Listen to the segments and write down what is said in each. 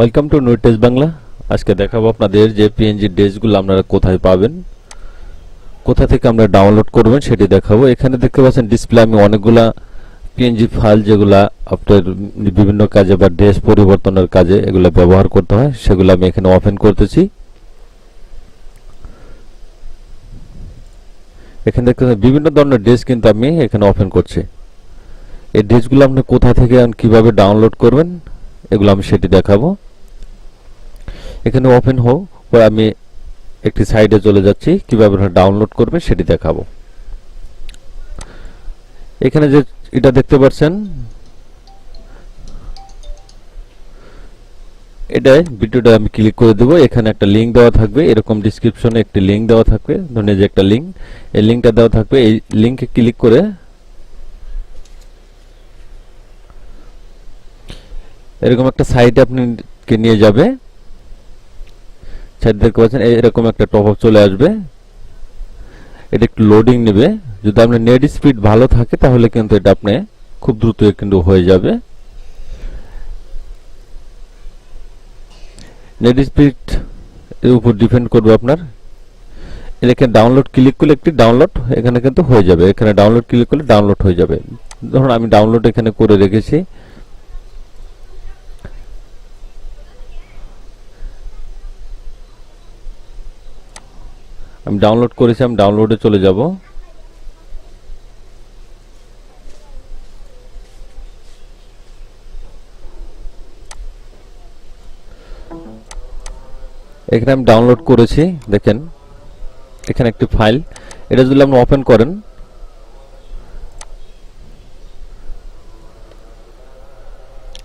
Welcome to new taste Bangla আজকে দেখাবো আপনাদের যে পিএনজি ড্রেসগুলো আপনারা কোথায় পাবেন, কোথা থেকে আমরা ডাউনলোড করবেন সেটি দেখাবো। এখানে দেখতে পাচ্ছেন ডিসপ্লে আমি অনেকগুলা পিএনজি ফাইল যেগুলা আপনার বিভিন্ন কাজে বা ড্রেস পরিবর্তনের কাজে এগুলো ব্যবহার করতে হয়, সেগুলো আমি এখানে ওপেন করতেছি। এখানে দেখতে বিভিন্ন ধরনের ড্রেস কিন্তু আমি এখানে ওপেন করছি। এই ড্রেসগুলো আপনি কোথা থেকে কীভাবে ডাউনলোড করবেন, এগুলো আমি সেটি দেখাবো। এখানে ওপেন হোক পরে আমি একটি সাইডে চলে যাচ্ছি, কীভাবে ডাউনলোড করবে সেটি দেখাবো। এখানে যে এটা দেখতে পাচ্ছেন এটাই ভিডিওটা আমি ক্লিক করে দেবো। এখানে একটা লিঙ্ক দেওয়া থাকবে, এরকম ডিসক্রিপশনে একটি লিঙ্ক দেওয়া থাকবে, ধরুন যে একটা লিঙ্ক এই লিঙ্কটা দেওয়া থাকবে, এই লিংকে ক্লিক করে এরকম একটা সাইটে আপনি নিয়ে যাবে। সাইড দেখতে পাচ্ছেন এরকম একটা টপ আপ চলে আসবে। এটা একটু লোডিং নেবে। যদি আপনার নেট স্পিড ভালো থাকে, তাহলে কিন্তু এটা আপনি খুব দ্রুত কিন্তু হয়ে যাবে। নেট স্পিড এর উপর ডিপেন্ড করবে আপনার। এখানে ডাউনলোড ক্লিক করলে একটি ডাউনলোড এখানে কিন্তু হয়ে যাবে। এখানে ডাউনলোড ক্লিক করলে ডাউনলোড হয়ে যাবে। ধরুন আমি ডাউনলোড এখানে করে রেখেছি। আমি ডাউনলোড করেছি, আমি ডাউনলোডে চলে যাব। এখানে আমি ডাউনলোড করেছি, দেখেন। এখানে একটি ফাইল এটা যদি আপনি ওপেন করেন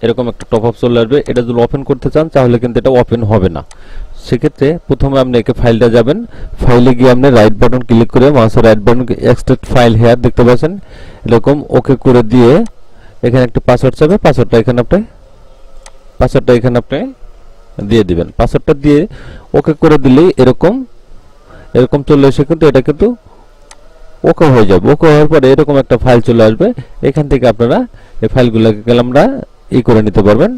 এরকম একটা টপ আপ চলে আসবে। এটা যদি ওপেন করতে চান, তাহলে কিন্তু এটা ওপেন হবে না। সেক্ষেত্রে প্রথমে আপনি একে ফাইলটা যাবেন। ফাইলে গিয়ে আপনি রাইট বাটন ক্লিক করে মাউসের right button extract file here দেখতে পাচ্ছেন। এরকম ওকে করে দিয়ে এখানে একটা পাসওয়ার্ড চাবে। পাসওয়ার্ডটা এখানে আপনি পাসওয়ার্ডটা এখানে আপনি দিয়ে দিবেন। পাসওয়ার্ডটা দিয়ে ওকে করে দিলেই এরকম এরকম চলে এসে কিন্তু এটা কিন্তু ওকে হয়ে যাবে। ওকে হওয়ার পরে এরকম একটা ফাইল চলে আসবে। এখান থেকে আপনারা এই ফাইলগুলোকে গেলে আমরা ই করে নিতে পারবেন,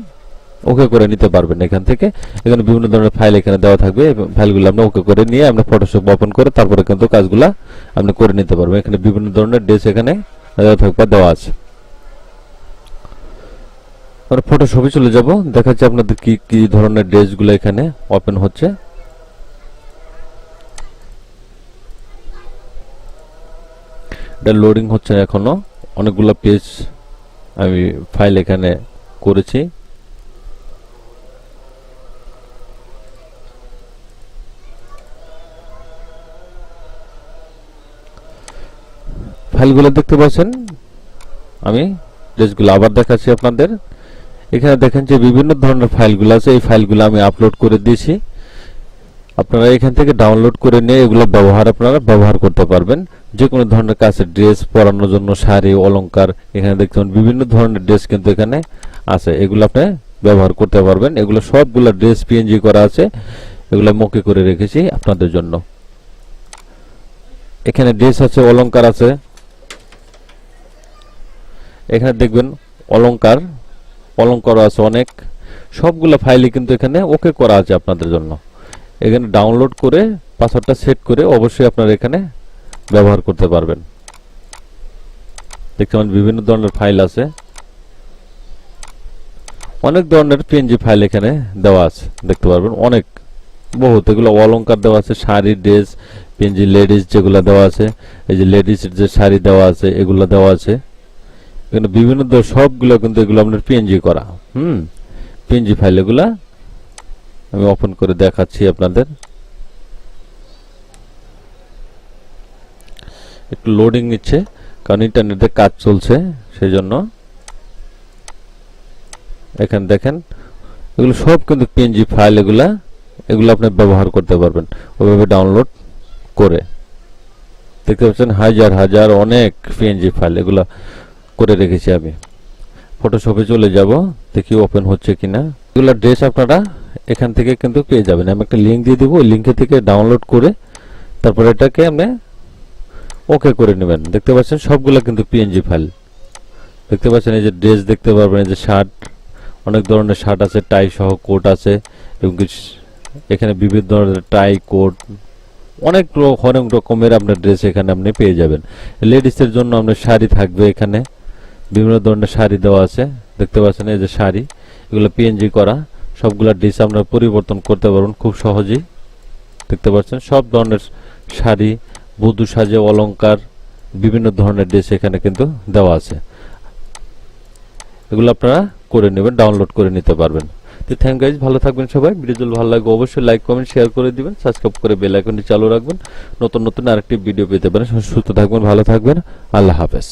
ওকে করে নিতে পারবেন এখান থেকে। এখানে বিভিন্ন ধরনের ফাইল এখানে দেওয়া থাকবে ফাইলগুলো আপনি ওকে করে নিয়ে আপনি ফটোশপ ওপেন করে তারপরে কিন্তু কাজগুলা আপনি করে নিতে পারবেন। এখানে বিভিন্ন ধরনের ড্রেস এখানে দেওয়া থাকবে, দেওয়া আছে। আমরা ফটোশপে চলে যাব দেখাচ্ছি আপনাদের কি কি ধরনের ড্রেসগুলো এখানে ওপেন হচ্ছে। এটা লোডিং হচ্ছে এখনও। অনেকগুলো পেজ আমি ফাইল এখানে করেছি। ফাইলগুলো দেখতে পাচ্ছেন? আমি ড্রেসগুলো আবার দেখাচ্ছি আপনাদের। এখানে দেখেন যে বিভিন্ন ধরনের ফাইলগুলো আছে। এই ফাইলগুলো আমি আপলোড করে দিয়েছি। আপনারা এখান থেকে ডাউনলোড করে নিয়ে এগুলো ব্যবহার আপনারা ব্যবহার করতে পারবেন। যে কোনো ধরনের কাছে ড্রেস পরানোর জন্য শাড়ি, অলংকার, এখানে দেখতে পাবেন বিভিন্ন ধরনের ড্রেস কিন্তু এখানে আছে। এগুলো আপনি ব্যবহার করতে পারবেন। এগুলো সবগুলো ড্রেস পিএনজি করা আছে। এগুলো মকে করে রেখেছি আপনাদের জন্য। এখানে ড্রেস আছে, অলংকার আছে। এখানে দেখবেন অলংকার অলংকার আছে অনেক। সবগুলো ফাইলই কিন্তু এখানে ওকে করা আছে আপনাদের জন্য। এখানে ডাউনলোড করে পাসওয়ার্ডটা সেট করে অবশ্যই আপনারা এখানে ব্যবহার করতে পারবেন। দেখতে পাবেন বিভিন্ন ধরনের ফাইল আছে। অনেক ধরনের পিএনজি ফাইল এখানে দেওয়া আছে, দেখতে পারবেন। অনেক, বহুত, এগুলো অলংকার দেওয়া আছে, শাড়ি ড্রেস পিএনজি লেডিস যেগুলো দেওয়া আছে, এই যে লেডিস যে শাড়ি দেওয়া আছে, এগুলো দেওয়া আছে। এখানে বিভিন্ন সবগুলো কিন্তু এগুলো আপনার পিএনজি করা, হুম? পিএনজি ফাইল এগুলা আমি ওপেন করে দেখাচ্ছি আপনাদের। একটু লোডিং নিচ্ছে, কারণ ইন্টারনেটে কাজ চলছে সেই জন্য এখানে দেখেন, এগুলো সব কিন্তু পিএনজি ফাইল এগুলা, এগুলো আপনি ব্যবহার করতে পারবেন। ওইভাবে ডাউনলোড করে। দেখতে পাচ্ছেন, হাজার হাজার অনেক পিএনজি ফাইল এগুলা করে রেখেছি আমি। ফটোশপে চলে যাব, দেখি ওপেন হচ্ছে কিনা। এগুলো ড্রেস আপনারা এখান থেকে কিন্তু পেয়ে যাবেন। আমি একটা লিঙ্ক দিয়ে দিব, ওই লিঙ্কে থেকে ডাউনলোড করে তারপর এটাকে আপনি ওকে করে নেবেন। দেখতে পাচ্ছেন সবগুলো কিন্তু পিএনজি ফাইল দেখতে পাচ্ছেন এই যে ড্রেস দেখতে পারবেন, এই যে শার্ট অনেক ধরনের শার্ট আছে টাই সহ কোট আছে এবং কিছু- এখানে বিভিন্ন ধরনের টাই কোট অনেক অনেক রকমের আপনার ড্রেস এখানে আপনি পেয়ে যাবেন। লেডিসের জন্য আপনার শাড়ি থাকবে এখানে। বিভিন্ন ধরনের শাড়ি দেওয়া আছে। দেখতে পাচ্ছেন এই যে শাড়ি, এগুলো পিএনজি করা। সবগুলা ডিস আপনার পরিবর্তন করতে পারবেন খুব সহজেই। দেখতে পাচ্ছেন, সব ধরনের শাড়ি বধূ সাজে, অলংকার, বিভিন্ন ধরনের ড্রেস এখানে কিন্তু দেওয়া আছে। এগুলো আপনারা করে নেবেন ডাউনলোড করে নিতে পারবেন। তো থ্যাংক গাইজ ভালো থাকবেন সবাই। ভিডিও ভালো লাগে, অবশ্যই লাইক কমেন্ট শেয়ার করে দিবেন। সাবস্ক্রাইব করে বেল আইকনটি চালু রাখবেন। নতুন নতুন আরেকটি ভিডিও পেতে পারেন। সুস্থ থাকবেন, ভালো থাকবেন। আল্লাহ হাফেজ।